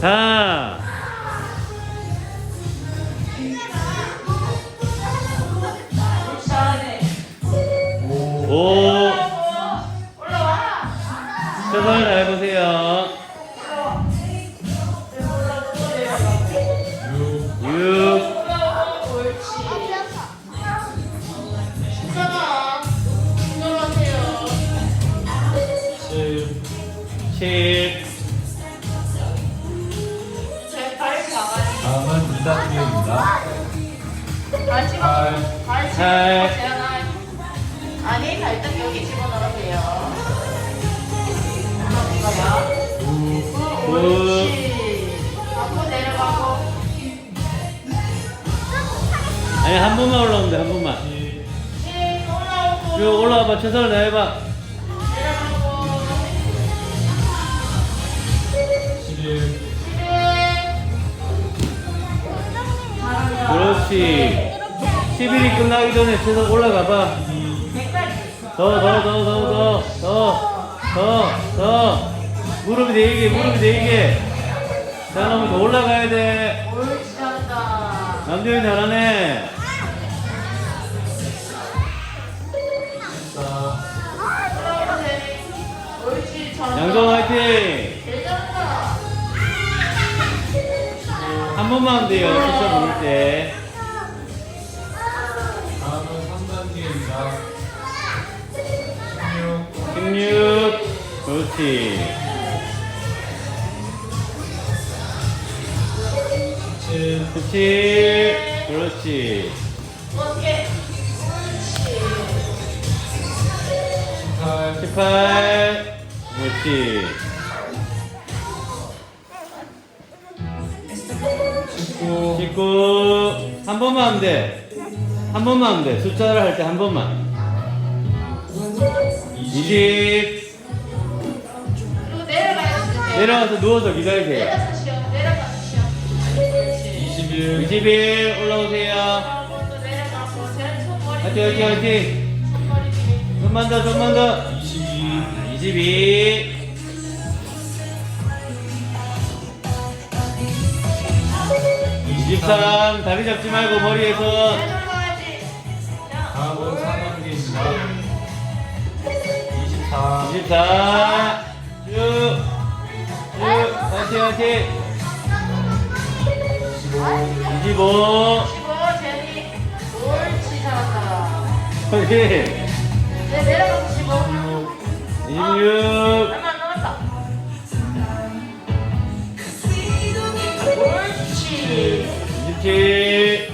자. 오. 최선을 다해보 감사합니다. 아니 발등 여기 집어넣으세요. 음, 한 번만 올라오면 돼한 번만. 예, 올라오고. 쭉 올라와봐 최선을 다해봐. 내려가고. 11. 그렇지. 10일이 끝나기 전에 최선 올라가봐. 백까지. 더, 더, 더, 더, 더, 더, 더, 더. 무릎이 내리게, 무릎이 내리게. 자, 그럼 더 올라가야 돼. 옳지, 잘한다. 남준이 잘하네. 양정 화이팅! 한 번만 돼요, 숫자 부를 때. 다음은 3단 기회입니다. 십육, 16. 그렇지. 칠, 17. 그렇지. 어떻게? 옳지. 십팔, 18. 그렇지. 19 19 한 번만 하면 돼. 한 번만 하면 돼. 숫자를 할 때 한 번만. 20 내려가서 누워서 기다리세요. 21 21 올라오세요. 하고 또 내려가고 제 손머리 화이팅 화이팅 뒤에, 화이팅. 손머리 뒤에. 좀만 더 좀만 더 22 22 입사람 다리 잡지 말고 머리에서 다음은 3단계입니다 24 24 쭉쭉 화이팅 화이팅 25 화이팅 26 26 27.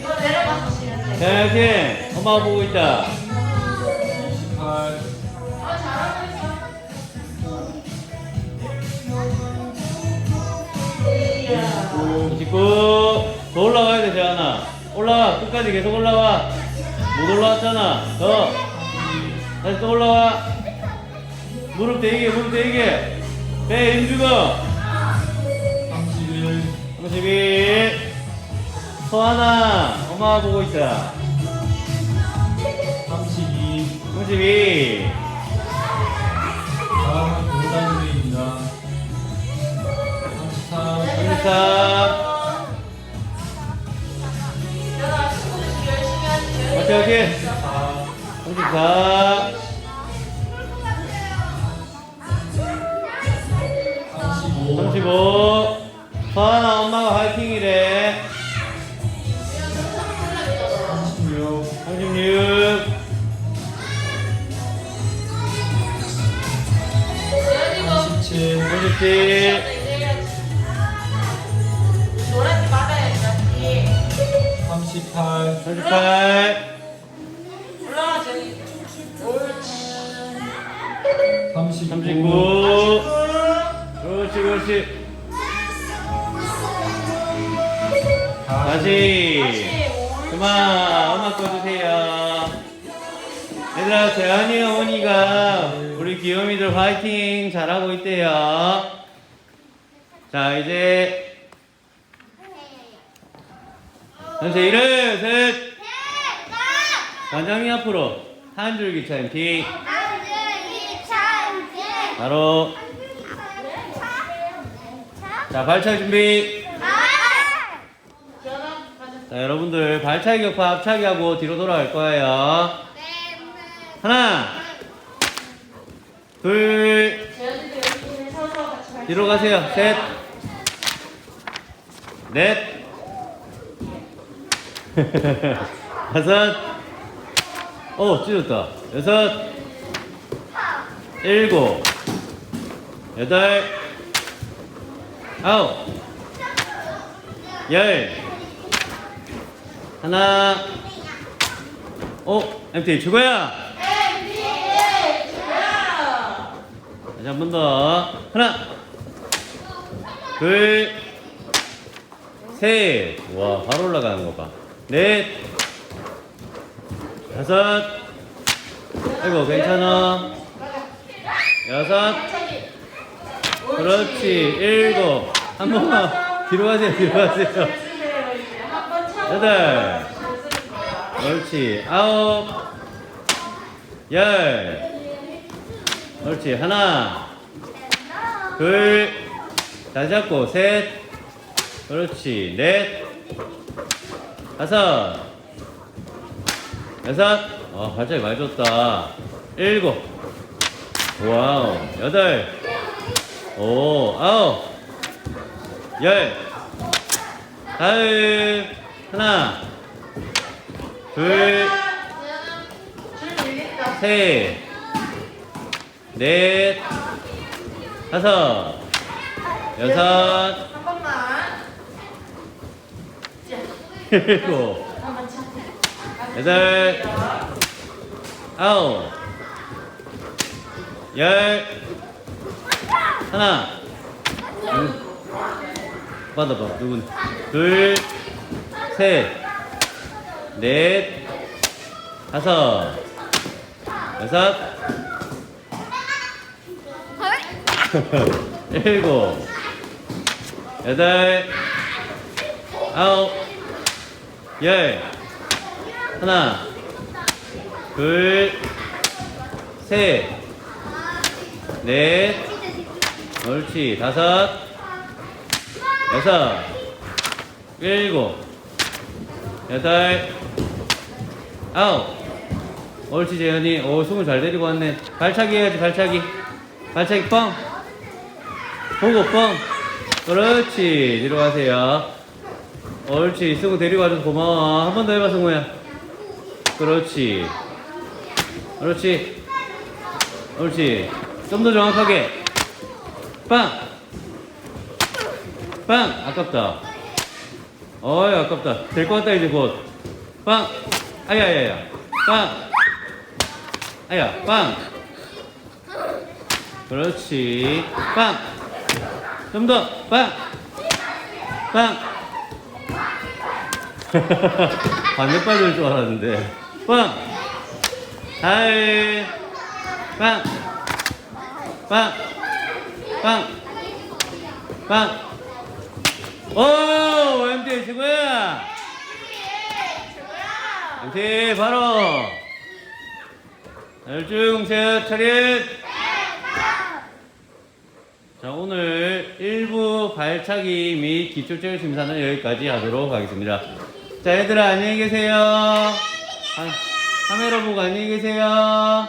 이거 내려가서 쉬면 돼. 자, 화이팅. 엄마 보고 있다. 이십팔, 아, 잘하고 있어. 이야. 29. 더 올라가야 돼, 재환아. 올라와. 끝까지 계속 올라와. 못 올라왔잖아. 더. 다시 또 올라와. 무릎 대기게, 무릎 대기게. 배 힘주고. 삼십일, 31. 소하나. 엄마 보고 있다. 삼십이, 32. 다음은 5단 기회입니다. 삼십삼, 33. 내가 친구들. 오케이, 오케이. 사, 34. 삼십오, 35. 소하나 37. 노란지 맞아야지, 맞지? 삼십팔, 38. 올라와, 저기. 옳지. 삼십구, 39. 그렇지, 그렇지. 다시. 다시. 그만, 엄마 꺼주세요. 얘들아, 재환이 어머니가 귀요미들 화이팅 잘하고 있대요. 자, 이제. 전체 일어셋 관장이 앞으로 한 줄기 차임팅 바로 자, 발차기 준비. 자, 여러분들 발차기 격파 앞차기 하고 뒤로 돌아갈 거예요. 하나, 둘, 재현이도 열심히 서서 같이 발. 뒤로 가세요. 셋, 넷, 다섯, 오, 찢었다. 여섯, 일곱, 여덟, 아홉, 열, 하나, 오, MT 최고야. 다시 한 번 더. 하나, 둘, 셋. 와, 바로 올라가는 거 봐. 넷, 다섯, 아이고, 괜찮아. 여섯, 그렇지. 일곱. 한 번만. 뒤로 가세요, 뒤로 가세요. 여덟. 옳지. 아홉, 열. 옳지. 하나, 둘, 다시 잡고, 셋, 그렇지. 넷, 다섯, 여섯, 어, 발차기 많이 줬다. 일곱, 와우, 여덟, 오, 아홉, 열, 다음, 하나, 둘, 셋, 넷, 다섯, 여섯. 일곱. 여덟, 아홉, 열, 하나, 둘, 받아봐, 누군, 둘, 셋, 넷, 다섯, 여섯, 일곱, 여덟, 아홉, 열, 하나, 둘, 셋, 넷, 옳지, 다섯, 여섯, 일곱, 여덟, 아홉, 옳지, 재현이. 오, 숨을 잘 데리고 왔네. 발차기 해야지, 발차기. 발차기 뻥. 보고 뻥. 그렇지, 뒤로 가세요. 옳지, 승우 데리고 와줘서 고마워. 한 번 더 해봐, 승우야. 그렇지. 그렇지. 옳지. 좀 더 정확하게. 빵! 빵! 아깝다. 어이, 아깝다. 될 것 같다, 이제 곧. 빵! 아야야야. 빵! 아야, 빵! 그렇지. 빵! 좀 더. 빵! 빵! 반대발 될줄 알았는데. 빵! 달! 빵! 빵! 빵! 빵! 오! MT 최고야! MT 바로! 열중 셋 차렷! 자, 오늘 1부 발차기 및 기초체육 심사는 여기까지 하도록 하겠습니다. 자, 얘들아, 안녕히 계세요. 아, 카메라 보고 안녕히 계세요.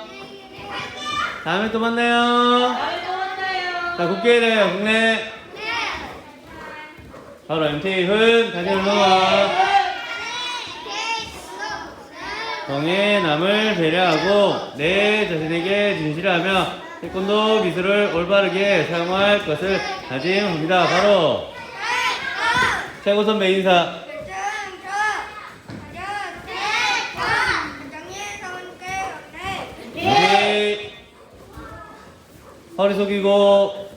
다음에 또 만나요. 다음에 또 만나요. 자, 국계래요, 국내. 바로 MT 흔, 다시 올라와. 동해 남을 배려하고 내 자신에게 진실하며 태권도 기술을 올바르게 사용할 것을 다짐합니다. 바로 최고 선배 인사. 우리 허리 숙이고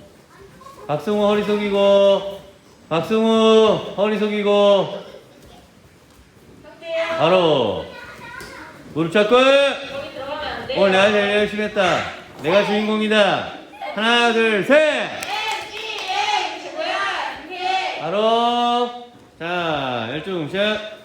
박승우 허리 숙이고 박승우 허리 할게요. 바로 무릎 잡고. 오늘 내가 제일 열심히 했다 내가 주인공이다 하나 최고야. MGA. 바로 자 열중 샷